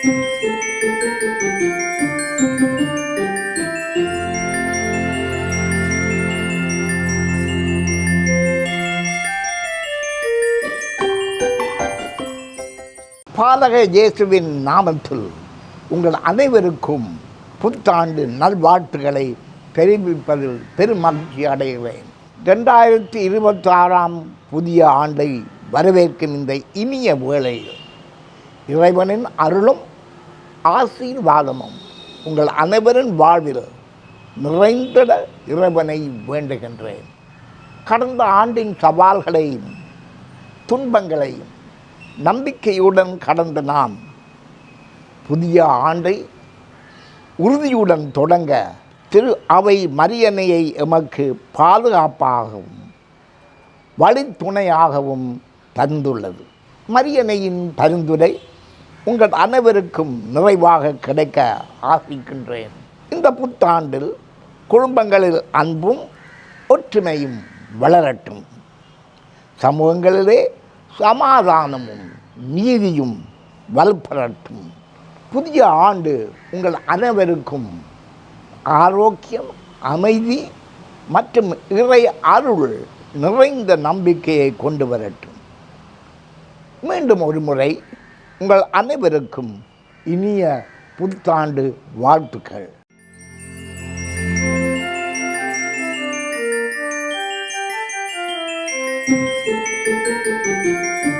பாதக இயேசுவின் நாமத்தில் உங்கள் அனைவருக்கும் புத்தாண்டு நல்வாழ்த்துக்களை தெரிவிப்பதில் பெருமகிழ்ச்சி அடைகிறேன். ரெண்டாயிரத்தி இருபத்தாறாம் புதிய ஆண்டை வரவேற்கும் இந்த இனிய வேளையில் இறைவனின் அருளும் ஆசீர்வாதமும் உங்கள் அனைவரின் வாழ்வில் நிறைந்திட இறைவனை வேண்டுகின்றேன். கடந்த ஆண்டின் சவால்களையும் துன்பங்களையும் நம்பிக்கையுடன் கடந்த நாம் புதிய ஆண்டை உறுதியுடன் தொடங்க திரு அவை மரியணையை எமக்கு பாதுகாப்பாகவும் வழித்துணையாகவும் தந்துள்ளது. மரியணையின் பரிந்துரை உங்கள் அனைவருக்கும் நிறைவாக கிடைக்க ஆசிக்கின்றேன். இந்த புத்தாண்டில் குடும்பங்களில் அன்பும் ஒற்றுமையும் வளரட்டும். சமூகங்களிலே சமாதானமும் நீதியும் வலுப்பெறட்டும். புதிய ஆண்டு உங்கள் அனைவருக்கும் ஆரோக்கியம் அமைதி மற்றும் இறை அருள் நிறைந்த நம்பிக்கையை கொண்டு வரட்டும். மீண்டும் ஒரு முறை உங்கள் அனைவருக்கும் இனிய புத்தாண்டு வாழ்த்துக்கள் Thank you.